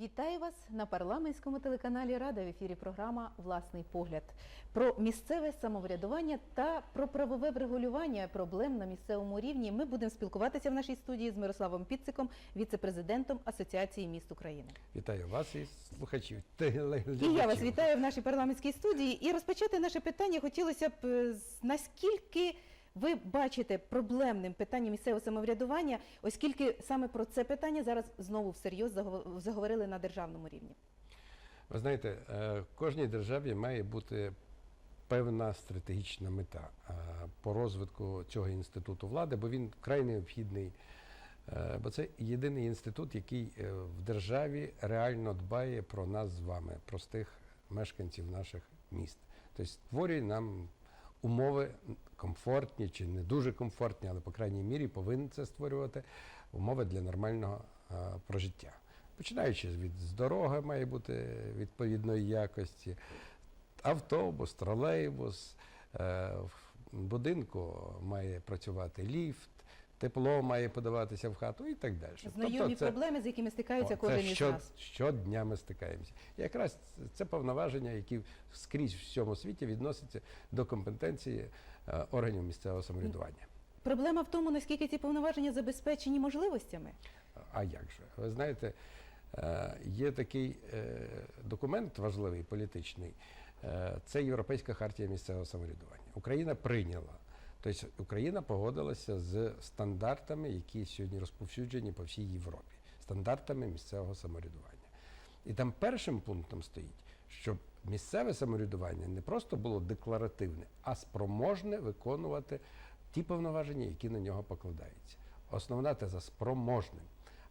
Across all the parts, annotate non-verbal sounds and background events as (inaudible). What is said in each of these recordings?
Вітаю вас на парламентському телеканалі Рада в ефірі програма Власний погляд про місцеве самоврядування та про правове врегулювання проблем на місцевому рівні. Ми будемо спілкуватися в нашій студії з Мирославом Піциком, віце-президентом Асоціації міст України. Вітаю вас і слухачів. І я вас вітаю в нашій парламентській студії. І розпочати наше питання хотілося б е, наскільки ви бачите проблемним питання місцевого самоврядування, оскільки саме про це питання зараз знову всерйоз заго- заговорили на державному рівні. Ви знаєте, е, кожній державі має бути певна стратегічна мета е, по розвитку цього інституту влади, бо він вкрай необхідний. е, Бо це єдиний інститут, який в державі реально дбає про нас з вами, простих мешканців наших міст. Тобто створює нам умови комфортні чи не дуже комфортні, але по крайній мірі повинен це створювати умови для нормального е, прожиття. Починаючи від дороги має бути відповідної якості, автобус, тролейбус, е, в будинку має працювати ліфт, тепло має подаватися в хату і так далі. Знайомі Тобто це- проблеми, з якими стикаються О, кожен це із що, нас. Щодня ми стикаємося. І якраз це повноваження, які скрізь в всьому світі відносяться до компетенції е, органів місцевого самоврядування. Проблема в тому, наскільки ці повноваження забезпечені можливостями. А як же? Ви знаєте, е, є такий е, документ важливий політичний. е, Це Європейська хартія місцевого самоврядування. Україна прийняла. Тобто Україна погодилася з стандартами, які сьогодні розповсюджені по всій Європі, стандартами місцевого самоврядування. І там першим пунктом стоїть, щоб місцеве самоврядування не просто було декларативне, а спроможне виконувати ті повноваження, які на нього покладаються. Основна теза спроможним.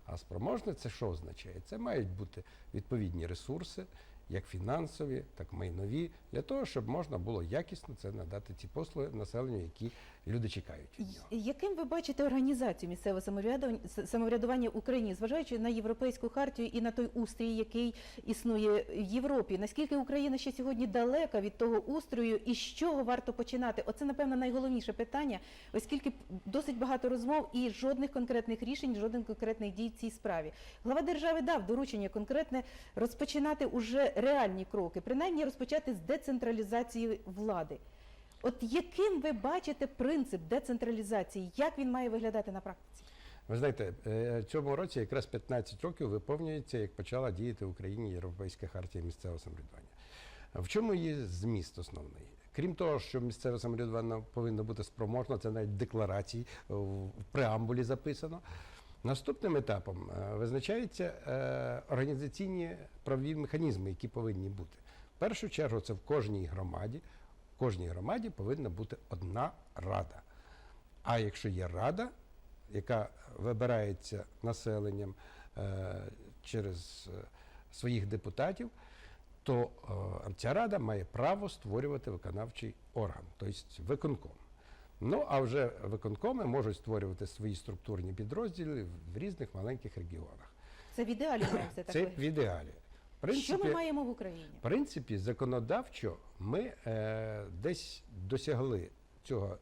А спроможне це що означає? Це мають бути відповідні ресурси, як фінансові, так і майнові, для того, щоб можна було якісно це надати ці послуги населенню, які люди чекають від нього. Яким ви бачите організацію місцевого самоврядування, самоврядування в Україні, зважаючи на європейську хартію і на той устрій, який існує в Європі? Наскільки Україна ще сьогодні далека від того устрою, і з чого варто починати? Оце напевно найголовніше питання, оскільки досить багато розмов і жодних конкретних рішень, жодних конкретних дій в цій справі. Глава держави дав доручення конкретне розпочинати уже реальні кроки, принаймні розпочати з децентралізації влади. От яким ви бачите принцип децентралізації? Як він має виглядати на практиці? Ви знаєте, е, цьому році якраз 15 років виповнюється, як почала діяти в Україні Європейська хартія місцевого самоврядування. В чому її зміст основний? Крім того, що місцеве самоврядування повинно бути спроможно, це навіть в декларації в преамбулі записано. Наступним етапом е, визначаються е, організаційні правові механізми, які повинні бути. В першу чергу це в кожній громаді. В кожній громаді повинна бути одна рада. А якщо є рада, яка вибирається населенням е, через своїх депутатів, то ця рада має право створювати виконавчий орган, тобто виконком. Ну а вже виконкоми можуть створювати свої структурні підрозділи в різних маленьких регіонах. Це в ідеалі все так Це в ідеалі. В Що ми маємо в Україні? в принципі, законодавчо ми е, десь досягли цього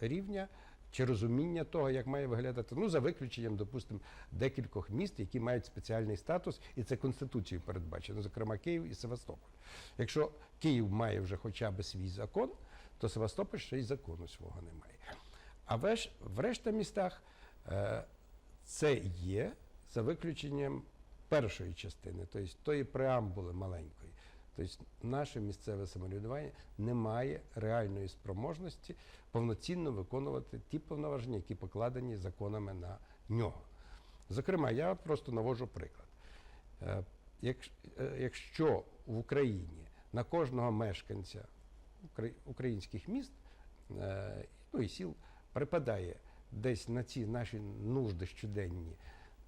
рівня чи розуміння того, як має виглядати, ну за виключенням, допустимо, декількох міст, які мають спеціальний статус, і це Конституцією передбачено, зокрема Київ і Севастополь. Якщо Київ має вже хоча б свій закон, то Севастополь ще й закону свого немає. А веш, в решта містах е, це є за виключенням першої частини, тобто тої преамбули маленької. Тобто наше місцеве самоврядування не має реальної спроможності повноцінно виконувати ті повноваження, які покладені законами на нього. Зокрема, я просто навожу приклад. Е, е, Якщо в Україні на кожного мешканця українських міст е, ну і сіл припадає десь на ці наші нужди щоденні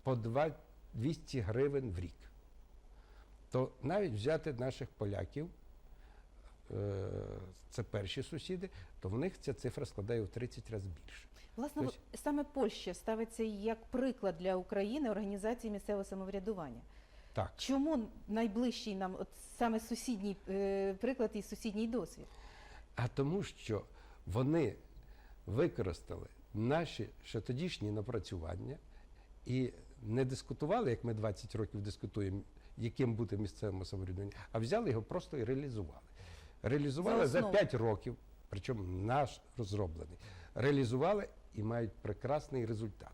по два- 200 гривень в рік, то навіть взяти наших поляків, е, це перші сусіди, то в них ця цифра складає в 30 разів більше. Власне, Тобто- саме Польща ставиться як приклад для України організації місцевого самоврядування. Так. Чому найближчий нам от саме сусідній е, приклад і сусідній досвід? А тому, що вони використали наші ще тодішні напрацювання і не дискутували, як ми 20 років дискутуємо, яким бути місцевому самоврядуванню, а взяли його просто і реалізували. Реалізували За за 5 років, причому наш розроблений. Реалізували і мають прекрасний результат.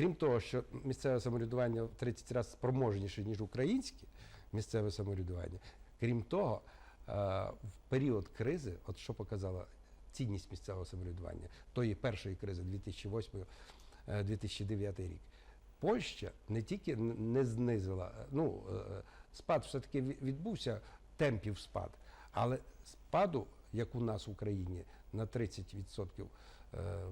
Крім того, що місцеве самоврядування в 30 разів спроможніше, ніж українське місцеве самоврядування. Крім того, е, в період кризи, от що показала цінність місцевого самоврядування, тої першої кризи 2008-2009 рік, Польща не тільки не знизила, е, ну, е, спад все-таки ві- відбувся, темпів спад, але спаду, як у нас в Україні, на 30% е,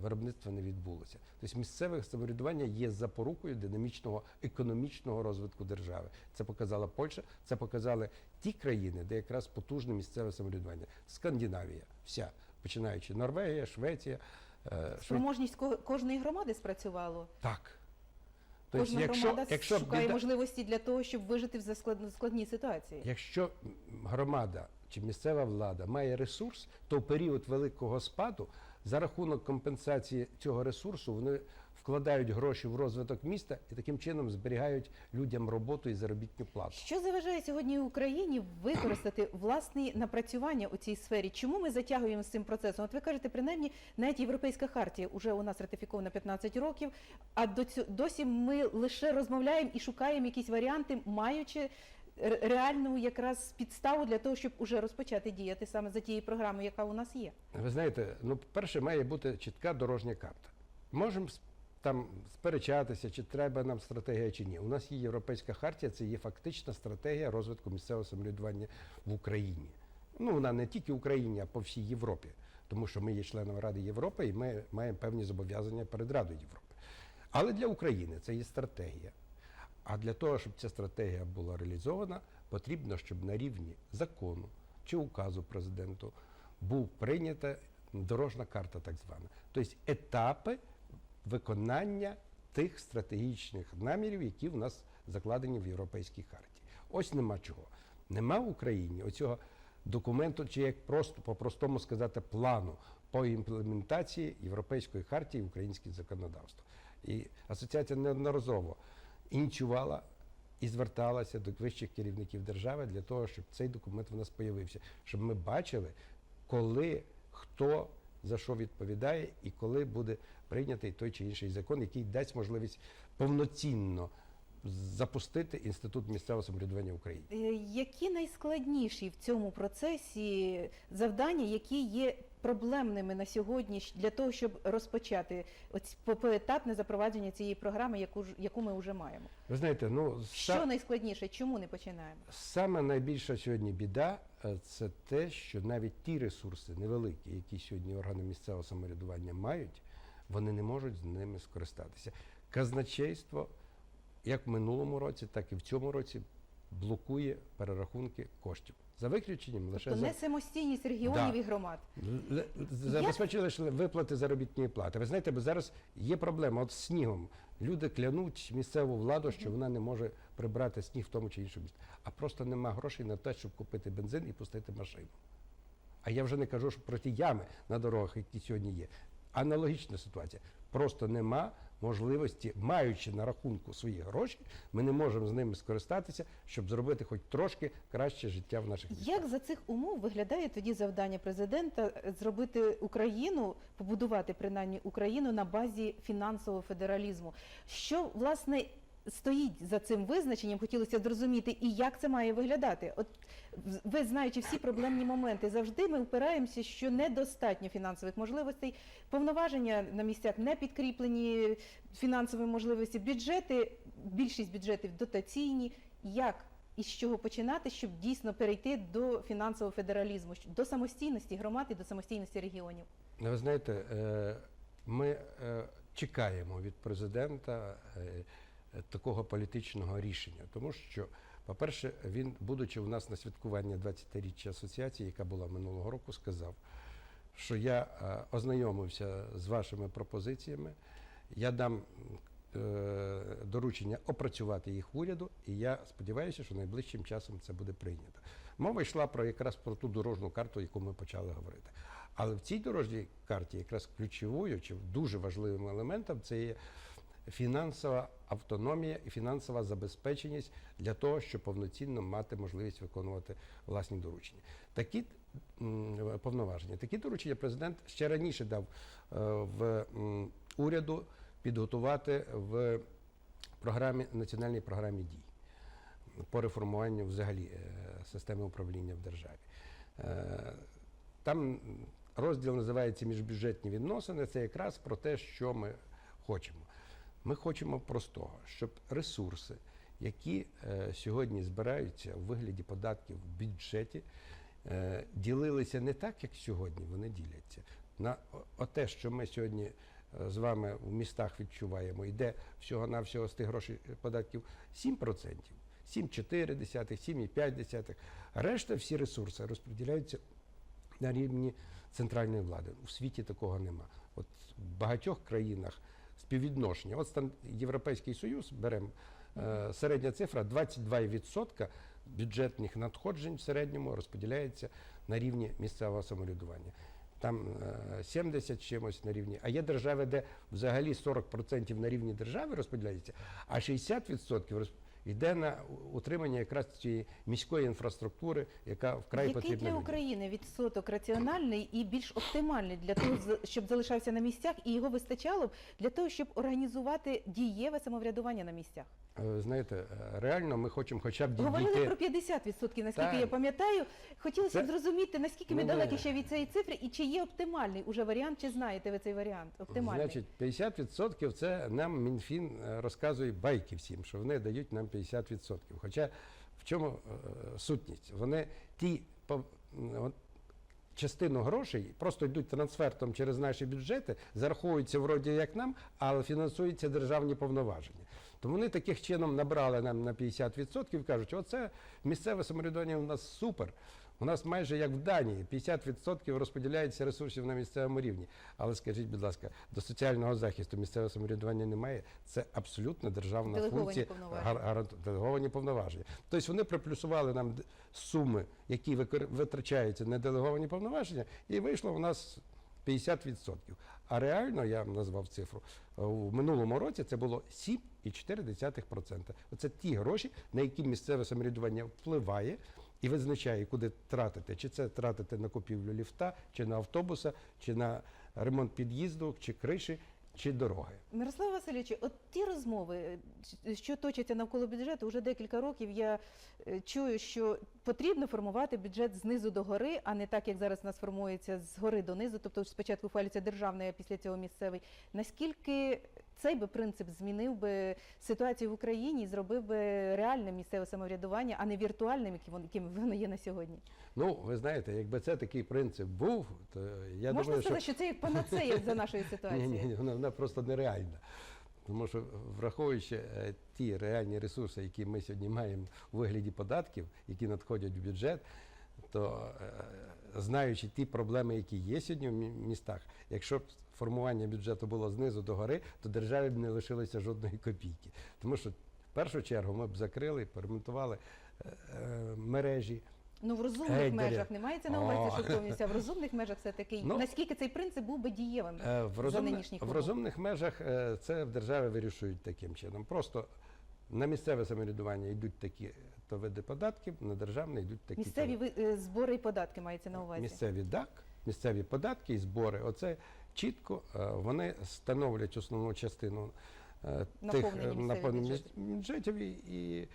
виробництва не відбулося. Тобто місцеве самоврядування є запорукою динамічного економічного розвитку держави. Це показала Польща, це показали ті країни, де якраз потужне місцеве самоврядування. Скандинавія, вся, починаючи Норвегія, Швеція. е, Спроможність ко- кожної громади спрацювало. Так. Кожна якщо, громада якщо шукає біда- можливості для того, щоб вижити в засклад- складній ситуації. Якщо громада чи місцева влада має ресурс, то в період великого спаду за рахунок компенсації цього ресурсу вони вкладають гроші в розвиток міста і таким чином зберігають людям роботу і заробітну плату. Що заважає сьогодні Україні використати власні напрацювання у цій сфері? Чому ми затягуємо з цим процесом? От ви кажете, принаймні, навіть європейська хартія вже у нас ратифікована 15 років, а до досі ми лише розмовляємо і шукаємо якісь варіанти, маючи реальну якраз підставу для того, щоб уже розпочати діяти саме за тією програмою, яка у нас є. Ви знаєте, ну, по-перше, має бути чітка дорожня карта. Можемо там сперечатися, чи треба нам стратегія, чи ні. У нас є європейська хартія, це є фактична стратегія розвитку місцевого самоврядування в Україні. Ну, вона не тільки в Україні, а по всій Європі, тому що ми є членом Ради Європи і ми маємо певні зобов'язання перед Радою Європи. Але для України це є стратегія. А для того, щоб ця стратегія була реалізована, потрібно, щоб на рівні закону чи указу президенту був прийнята дорожна карта, так звана. Тобто етапи виконання тих стратегічних намірів, які в нас закладені в Європейській харті. Ось нема чого. Нема в Україні оцього документу, чи як просто по-простому сказати, плану по імплементації Європейської хартії в українське законодавство. І асоціація неодноразово ініціювала і зверталася до вищих керівників держави для того, щоб цей документ в нас появився, щоб ми бачили, коли хто за що відповідає і коли буде прийнятий той чи інший закон, який дасть можливість повноцінно запустити інститут місцевого самоврядування в Україні. Е, Які найскладніші в цьому процесі завдання, які є проблемними на сьогодні для того, щоб розпочати оць- поетапне запровадження цієї програми, яку ж яку ми вже маємо? Ви знаєте, ну Що са- найскладніше? Чому не починаємо? Саме найбільша сьогодні біда е, це те, що навіть ті ресурси невеликі, які сьогодні органи місцевого самоврядування мають, вони не можуть з ними скористатися. Казначейство, як в минулому році, так і в цьому році, блокує перерахунки коштів. За виключенням лише Тобто за не самостійність регіонів Да. і громад. Забезпечили лише виплати заробітної плати. Ви знаєте, бо зараз є проблема от з снігом. Люди клянуть місцеву владу, що вона не може прибрати сніг в тому чи іншому місці. А просто нема грошей на те, щоб купити бензин і пустити машину. А я вже не кажу що про ті ями на дорогах, які сьогодні є. Аналогічна ситуація. Просто нема можливості, маючи на рахунку свої гроші, ми не можемо з ними скористатися, щоб зробити хоч трошки краще життя в наших містах. Як за цих умов виглядає тоді завдання президента е, зробити Україну, побудувати принаймні Україну на базі фінансового федералізму? Що власне стоїть за цим визначенням? Хотілося зрозуміти, і як це має виглядати? От ви знаючи всі проблемні моменти, завжди ми впираємося, що недостатньо фінансових можливостей, повноваження на місцях не підкріплені фінансовими можливості, бюджети, більшість бюджетів дотаційні. Як і з чого починати, щоб дійсно перейти до фінансового федералізму, до самостійності громад і до самостійності регіонів? Ну, Ви знаєте, е, ми е, чекаємо від президента е, такого політичного рішення, тому що, по-перше, він, будучи у нас на святкуванні 20-річчя асоціації, яка була минулого року, сказав, що я е, ознайомився з вашими пропозиціями, я дам е, доручення опрацювати їх уряду, і я сподіваюся, що найближчим часом це буде прийнято. Мова йшла про якраз про ту дорожню карту, яку ми почали говорити. Але в цій дорожній карті якраз ключовою чи дуже важливим елементом це є фінансова автономія і фінансова забезпеченість для того, щоб повноцінно мати можливість виконувати власні доручення. Такі повноваження, такі доручення президент ще раніше дав е, в уряду підготувати в програмі національній програмі дій по реформуванню взагалі е, системи управління в державі. Е, Там розділ називається міжбюджетні відносини. Це якраз про те, що ми хочемо. Ми хочемо простого, щоб ресурси, які е, сьогодні збираються у вигляді податків в бюджеті, е, ділилися не так, як сьогодні вони діляться. На оте, що ми сьогодні е, з вами в містах відчуваємо, йде всього-навсього з тих грошей податків 7%, 7,4, 7,5. Решта всі ресурси розподіляються на рівні центральної влади. У світі такого нема. От в багатьох країнах співвідношення. От стан Європейський Союз беремо е, середня цифра 22% бюджетних надходжень в середньому розподіляється на рівні місцевого самоврядування. Там е, 70 чимось на рівні. А є держави, де взагалі 40% на рівні держави розподіляється, а 60% роз- йде на утримання якраз цієї міської інфраструктури, яка вкрай Який потрібна для. України відсоток раціональний і більш оптимальний для того, щоб залишався на місцях, і його вистачало б для того, щоб організувати дієве самоврядування на місцях? Е, Знаєте, е, реально ми хочемо хоча б Говорили про 50%, наскільки Так. я пам'ятаю. Хотілося б Це- зрозуміти, наскільки ми Ну, далекі ще від цієї цифри, і чи є оптимальний уже варіант, чи знаєте ви цей варіант? Оптимальний. Значить, 50% це нам Мінфін е, розказує байки всім, що вони дають нам 50%. Хоча в чому сутність? Вони ті частину грошей просто йдуть трансфертом через наші бюджети, зараховуються вроді як нам, але фінансуються державні повноваження. То вони таких чином набрали нам на 50% і кажуть, оце місцеве самоврядування у нас супер. У нас майже як в Данії, 50% розподіляється ресурсів на місцевому рівні. Але скажіть, будь ласка, до соціального захисту місцевого самоврядування немає. Це абсолютно державна Делеговані функція, повноваження. гар- делеговані повноваження. Тобто вони приплюсували нам суми, які витрачаються на делеговані повноваження, і вийшло у нас 50%. А реально я назвав цифру. в У минулому році це було 7,4%. Оце ті гроші, на які місцеве самоврядування впливає і визначає, куди тратити. Чи це тратити на купівлю ліфта, чи на автобуса, чи на ремонт під'їзду, чи криші, чи дороги. Мирослав Васильович, от ті розмови, е, що точаться навколо бюджету, вже декілька років я е, чую, що потрібно формувати бюджет знизу до гори, а не так, як зараз у нас формується з гори до низу. Тобто спочатку хвалюється державний, а після цього місцевий. Наскільки цей би принцип змінив би ситуацію в Україні і зробив би реальним місцеве самоврядування, а не віртуальним, яким воно- є на сьогодні? Ну, ви знаєте, якби це такий принцип був, то я Можна думаю, сказати, що... це як панацея за нашої (laughs) Ні, ситуації? ні, ні, вона, вона просто нереальна. Тому що, враховуючи е, ті реальні ресурси, які ми сьогодні маємо у вигляді податків, які надходять в бюджет, то е, знаючи ті проблеми, які є сьогодні в містах, якщо б формування бюджету було знизу до гори, то державі б не лишилося жодної копійки. Тому що в першу чергу ми б закрили, поремонтували е, е, мережі. Ну в розумних Гейдері. межах не мається на увазі, що повністю, в розумних межах все таки Ну, наскільки цей принцип був би дієвим Е, В, за нинішніх в розумних межах це в державі вирішують таким чином. Просто на місцеве самоврядування йдуть такі то види податків, на державне йдуть такі Місцеві ви- е, збори і податки мається на увазі. місцеві ДАК, місцеві податки і збори. Оце чітко е, вони становлять основну частину е, тих Наповнення е, місцевих бюджетів. бюджетів і, і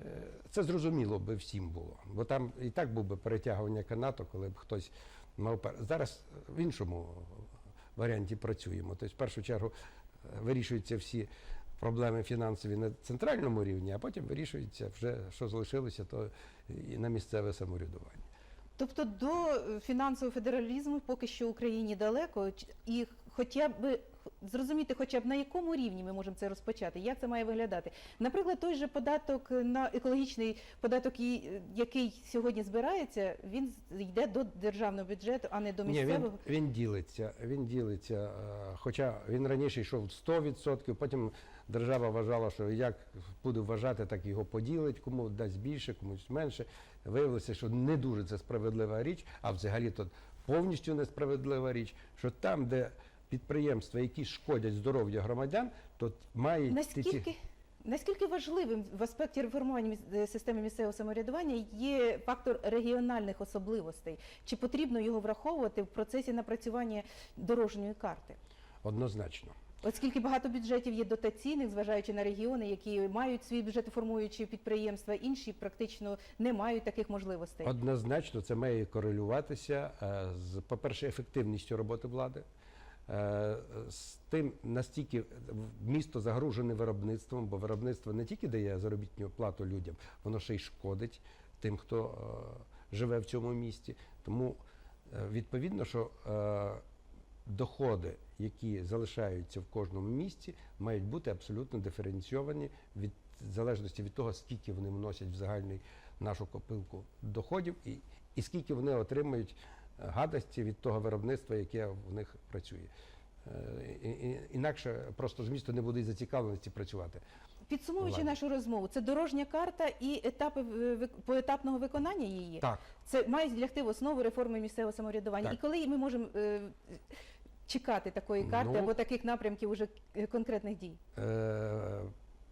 е, це зрозуміло би всім було. Бо там і так був би перетягування канату, коли б хтось мав пер- зараз в іншому варіанті працюємо. Тобто, в першу чергу е, вирішуються всі проблеми фінансові на центральному рівні, а потім вирішується вже, що залишилося, то і на місцеве самоврядування. Тобто до фінансового федералізму поки що Україні далеко, і хоча б зрозуміти, хоча б на якому рівні ми можемо це розпочати, як це має виглядати. Наприклад, той же податок на екологічний податок, який сьогодні збирається, він йде до державного бюджету, а не до Ні, він, місцевого. він ділиться. Він ділиться. е, Хоча він раніше йшов 100%, потім держава вважала, що як буде вважати, так його поділить, кому дасть більше, комусь менше. Виявилося, що не дуже це справедлива річ, а взагалі то повністю несправедлива річ, що там, де підприємства, які шкодять здоров'ю громадян, то ці- Наскільки, наскільки важливим в аспекті реформування е, системи місцевого самоврядування є фактор регіональних особливостей? Чи потрібно його враховувати в процесі напрацювання дорожньої карти? однозначно. Оскільки багато бюджетів є дотаційних, зважаючи на регіони, які мають свої бюджетоформуючі підприємства, інші практично не мають таких можливостей. Однозначно, це має корелюватися е, з, по-перше, ефективністю роботи влади, е, з тим, настільки місто загружене виробництвом, бо виробництво не тільки дає заробітну плату людям, воно ще й шкодить тим, хто е, живе в цьому місті. Тому відповідно, що доходи, які залишаються в кожному місті, мають бути абсолютно диференційовані від в залежності від того, скільки вони вносять в загальний нашу копилку доходів і, і скільки вони отримують е, гадості від того виробництва, яке в них працює. Е, Інакше просто з місту не буде і зацікавленості працювати. Підсумовуючи Владі. нашу розмову, це дорожня карта і етапи е, поетапного виконання її. Так, Це мають лягти в основу реформи місцевого самоврядування. Так. І коли ми можемо чекати такої карти Ну, або таких напрямків уже е, конкретних дій? Е,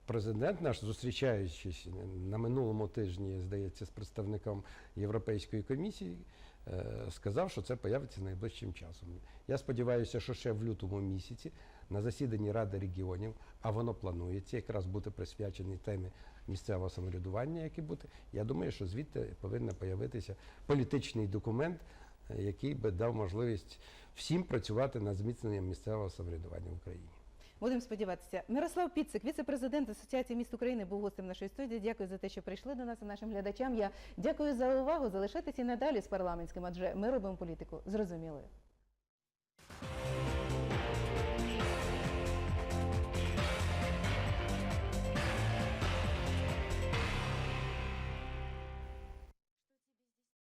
Президент наш, зустрічаючись на минулому тижні, здається, з представником Європейської комісії, е, сказав, що це появиться найближчим часом. Я сподіваюся, що ще в лютому місяці на засіданні Ради регіонів, а воно планується якраз бути присвячений темі місцевого самоврядування, яке бути. Я думаю, що звідти повинен появитися політичний документ, який би дав можливість всім працювати над зміцненням місцевого самоврядування в Україні. Будемо сподіватися. Мирослав Піцик, віце-президент Асоціації міст України, був гостем нашої студії. Дякую за те, що прийшли до нас і нашим глядачам. Я дякую за увагу. Залишайтеся надалі з парламентським, адже ми робимо політику зрозумілою.